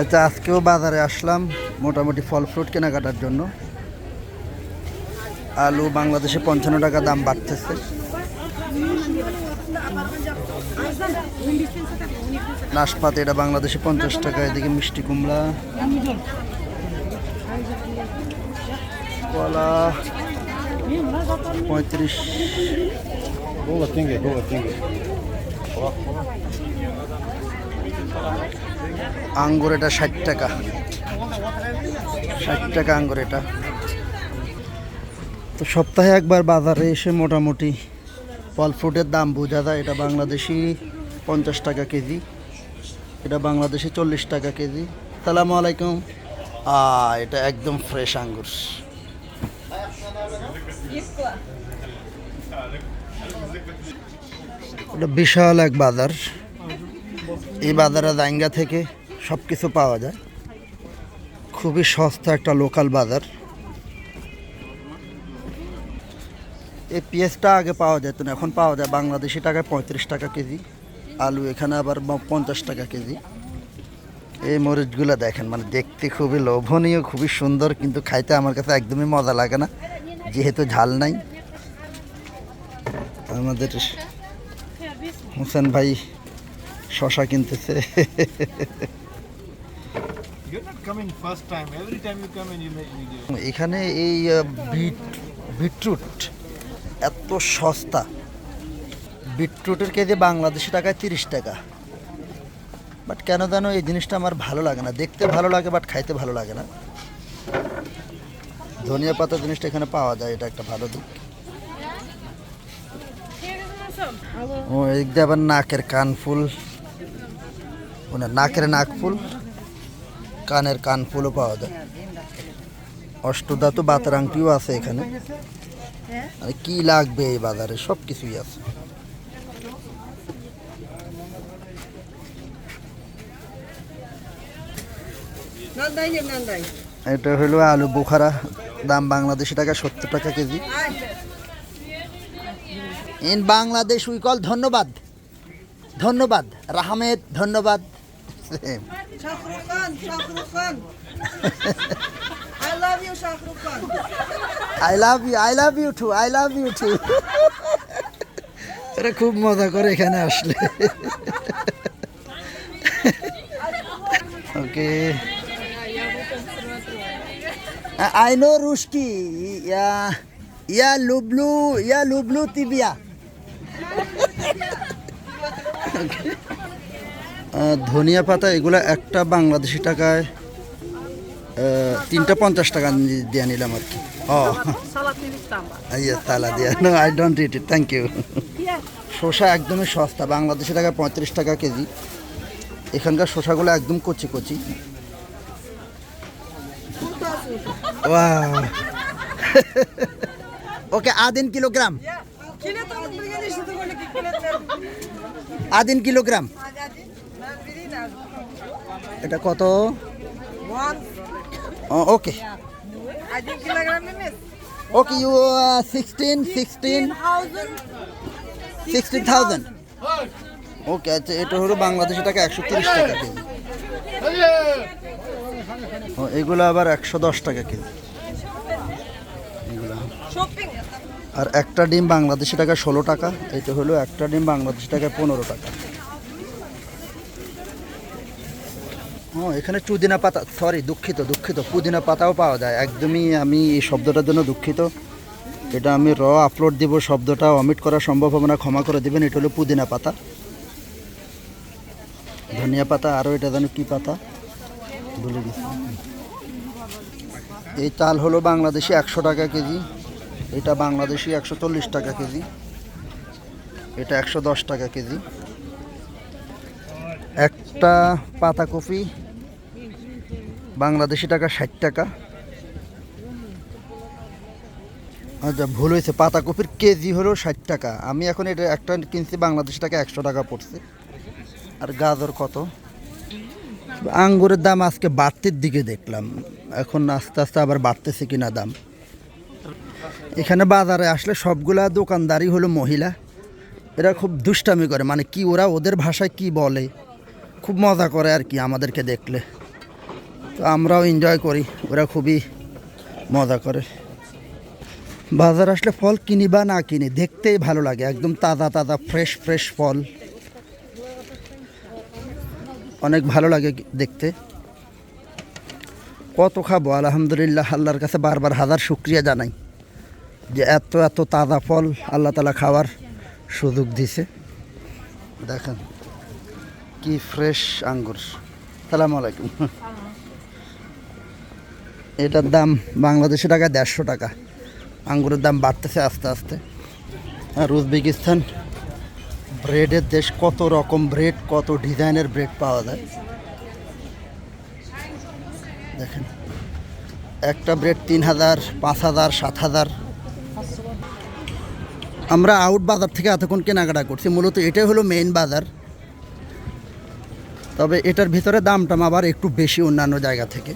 আচ্ছা আজকেও বাজারে আসলাম মোটামুটি ফল ফ্রুট কেনাকাটার জন্য। আলু বাংলাদেশে পঞ্চান্ন টাকা দাম বাড়তেছে। নাশপাতি এটা বাংলাদেশে পঞ্চাশ টাকা, এদিকে মিষ্টি কুমড়া। কলা পঁয়ত্রিশ। আঙ্গুর এটা ষাট টাকা। ষাট টাকা আঙ্গুর এটা। তো সপ্তাহে একবার বাজারে এসে মোটামুটি ফল ফ্রুটের দাম বোঝা যায়। এটা বাংলাদেশি পঞ্চাশ টাকা কেজি। এটা বাংলাদেশি চল্লিশ টাকা কেজি। সালামু আলাইকুম। এটা একদম ফ্রেশ আঙ্গুর। এটা বিশাল এক বাজার। এই বাজারে জাইঙ্গা থেকে সব কিছু পাওয়া যায়। খুবই সস্তা একটা লোকাল বাজার। এই পেঁয়াজটা আগে পাওয়া যেত না, এখন পাওয়া যায় বাংলাদেশি টাকায় পঁয়ত্রিশ টাকা কেজি, আলু এখানে আবার পঞ্চাশ টাকা কেজি। এই মরিচগুলো দেখেন মানে দেখতে খুবই লোভনীয়, খুবই সুন্দর, কিন্তু খাইতে আমার কাছে একদমই মজা লাগে না, যেহেতু ঝাল নাই। আমাদের হোসেন ভাই শশা কিনতেছে. এখানে এই বিট বিটরুট এত সস্তা। বিটরুটের কেজি বাংলাদেশি টাকায় তিরিশ টাকা। বাট কেন জানো এই জিনিসটা আমার ভালো লাগে না। দেখতে ভালো লাগে বাট খাইতে ভালো লাগে না। ধনিয়া পাতা জিনিসটা এখানে পাওয়া যায় এটা একটা ভালো দিক। ও এদিক দিয়ে আবার নাকের কান ফুল মানে নাকের নাক ফুল, কানের কান ফুলও পাওয়া যায়। অষ্টধাতু বাতার আংটিও আছে এখানে। আর কি লাগবে এই বাজারে? সব কিছুই আছে. এটা হলো আলু বোখারা। দাম বাংলাদেশি টাকা, সত্তর টাকা কেজি। ইন বাংলাদেশ উই কল ধন্যবাদ। ধন্যবাদ। রাহমেদ, ধন্যবাদ। Shahrukh Khan, Shahrukh Khan. I love you, Shahrukh Khan. I love you I love you too I love you too এরা খুব মজা করে এখানে আসলে। ওকে আই নো রুশকি ইয়া ইয়া লুবলু ইয়া লুবলু তিবিয়া। আহ, ধনিয়া পাতা, এগুলো একটা বাংলাদেশি টাকায় তিনটা পঞ্চাশ টাকা দিয়ে নিলাম আর কি। তালা দিয়া। আই থ্যাংক ইউ শসা একদমই সস্তা, বাংলাদেশি টাকা পঁয়ত্রিশ টাকা কেজি। এখানকার শসাগুলো একদম কচি কচি। ওকে আদিন কিলোগ্রাম. আদিন কিলোগ্রাম। এটা কত. Okay? Okay you sixteen sixteen. Sixteen thousand okay আচ্ছা এটা হলো বাংলাদেশি টাকা একশো তিরিশ টাকা কেজি। ও এগুলো আবার একশো দশ টাকা কেজি। এগুলো। আর একটা ডিম বাংলাদেশি টাকা ষোলো টাকা এটা হলো একটা ডিম বাংলাদেশি টাকা পনেরো টাকা। এখানে চুদিনা পাতা সরি দুঃখিত দুঃখিত, পুদিনা পাতাও পাওয়া যায়। একদমই আমি এই শব্দটার জন্য দুঃখিত। এটা আমি র আপলোড দিব শব্দটা অমিট করা সম্ভব হবে না, ক্ষমা করে দেবেন, এটা হলো পুদিনা পাতা। ধনিয়া পাতা, আরও এটা যেন কী পাতা। ভুলে গেছি। এই চাল হলো বাংলাদেশি একশো টাকা কেজি। এটা বাংলাদেশি একশো চল্লিশ টাকা কেজি। এটা একশো দশ টাকা কেজি। একটা পাতাকপি বাংলাদেশি টাকা ষাট টাকা। আচ্ছা ভুল হয়েছে, পাতাকপির কেজি হলো ষাট টাকা। আমি এখন এটা একটা কিনছি, বাংলাদেশি টাকা একশো টাকা পড়ছে। আর গাজর কত? আঙ্গুরের দাম আজকে বাড়তির দিকে দেখলাম। এখন আস্তে আস্তে আবার বাড়তেছে কিনা দাম। এখানে বাজারে আসলে সবগুলা দোকানদারই হলো মহিলা। এরা খুব দুষ্টামি করে মানে কি ওরা ওদের ভাষায় কি বলে? খুব মজা করে আর কি আমাদেরকে দেখলে। তো আমরাও এনজয় করি। ওরা খুবই মজা করে। বাজার আসলে ফল কিনি বা না কিনি, দেখতেই ভালো লাগে। একদম তাজা তাজা ফ্রেশ ফ্রেশ ফল। অনেক ভালো লাগে দেখতে। কত খাব? আলহামদুলিল্লাহ, আল্লাহর কাছে বারবার হাজার শুক্রিয়া জানাই যে এত এত তাজা ফল আল্লাহ তালা খাওয়ার সুযোগ দিছে। দেখেন, কি ফ্রেশ আঙ্গুর। সালামু আলাইকুম। এটার দাম বাংলাদেশি টাকা দেড়শো টাকা। আঙ্গুরের দাম বাড়তেছে আস্তে আস্তে। আর উজবেকিস্তান ব্রেডের দেশ কত রকম ব্রেড কত ডিজাইনের ব্রেড পাওয়া যায়। দেখেন, একটা ব্রেড তিন হাজার, পাঁচ হাজার, সাত হাজার। আমরা আউট বাজার থেকে এতক্ষণ কেনাকাটা করছি। মূলত এটাই হলো মেইন বাজার। তবে এটার ভিতরে দাম টাম আবার একটু বেশি অন্যান্য জায়গা থেকে।